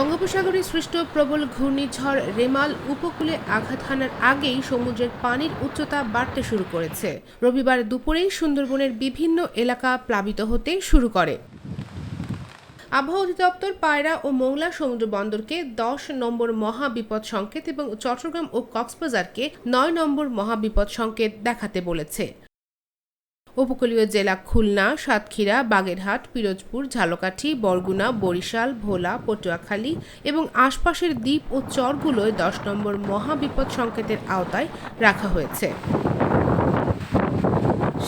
বঙ্গোপসাগরে সৃষ্ট প্রবল ঘূর্ণিঝড় রেমাল উপকূলে আঘাত হানার আগেই সমুদ্রের পানির উচ্চতা বাড়তে শুরু করেছে। রবিবার দুপুরেই সুন্দরবনের বিভিন্ন এলাকা প্লাবিত হতে শুরু করে। আবহাওয়া অধিদপ্তর পায়রা ও মোংলা সমুদ্র বন্দরকে দশ নম্বর মহাবিপদ সংকেত এবং চট্টগ্রাম ও কক্সবাজারকে নয় নম্বর মহাবিপদ সংকেত দেখাতে বলেছে। উপকূলীয় জেলা খুলনা, সাতক্ষীরা, বাগেরহাট, পিরোজপুর, ঝালকাঠি, বরগুনা, বরিশাল, ভোলা, পটুয়াখালী এবং আশপাশের দ্বীপ ও চরগুলোয় দশ নম্বর মহাবিপদ সংকেতের আওতায় রাখা হয়েছে।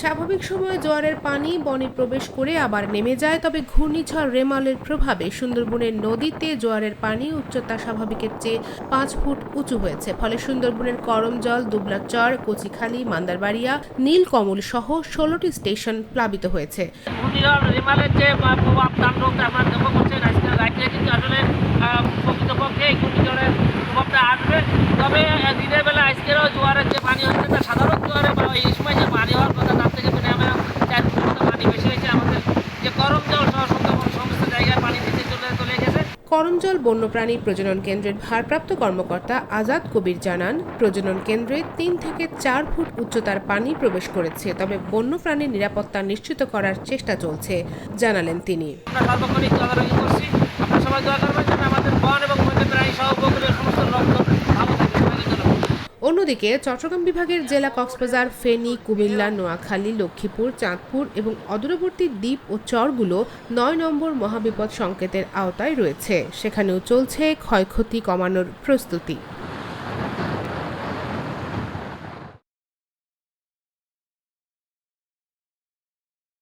স্বাভাবিক সময়ে জোয়ারের পানি বনে প্রবেশ করে আবার নেমে যায়, তবে ঘূর্ণিঝড় রেমালের প্রভাবে সুন্দরবনের নদীতে জোয়ারের পানি উচ্চতা স্বাভাবিকের চেয়ে পাঁচ ফুট উঁচু হয়েছে। ফলে সুন্দরবনের করমজল, দুবলাচর, কচিখালি, মান্দারবাড়িয়া, নীলকমল সহ ষোলোটি স্টেশন প্লাবিত হয়েছে। রিমালের যে প্রভাব তবে দিনের বেলা আজকেরও জোয়ারের যে পানি হচ্ছে তা সাধারণ জোয়ারে বা এই সময় যে পানি হওয়ার কথা তার থেকে নেমে চার ফুট মতো পানি বেশি হয়েছে আমাদের যে গরম জল সহ সুন্দরবন সমস্ত জায়গায় পানি নিচে চলে চলে গেছে করমজল বন্যপ্রাণী প্রজনন কেন্দ্রের ভারপ্রাপ্ত কর্মকর্তা আজাদ কবির জানান প্রজনন কেন্দ্রে তিন থেকে চার ফুট উচ্চতার পানি প্রবেশ করেছে তবে বন্যপ্রাণীর নিরাপত্তা নিশ্চিত করার চেষ্টা চলছে জানালেন তিনি। আমরা সর্বক্ষণিক তদারকি করছি আপনারা সবাই দোয়া করবেন যেন আমাদের বন এবং বন্যপ্রাণী সহ উপকূলীয় সমস্ত লোকজন ভালো থাকে সবাইকে ধন্যবাদ অন্যদিকে চট্টগ্রাম বিভাগের জেলা কক্সবাজার, ফেনী, কুমিল্লা, নোয়াখালী, লক্ষ্মীপুর, চাঁদপুর এবং অদূরবর্তী দ্বীপ ও চরগুলো নয় নম্বর মহাবিপদ সংকেতের আওতায় রয়েছে। সেখানেও চলছে ক্ষয়ক্ষতি কমানোর প্রস্তুতি।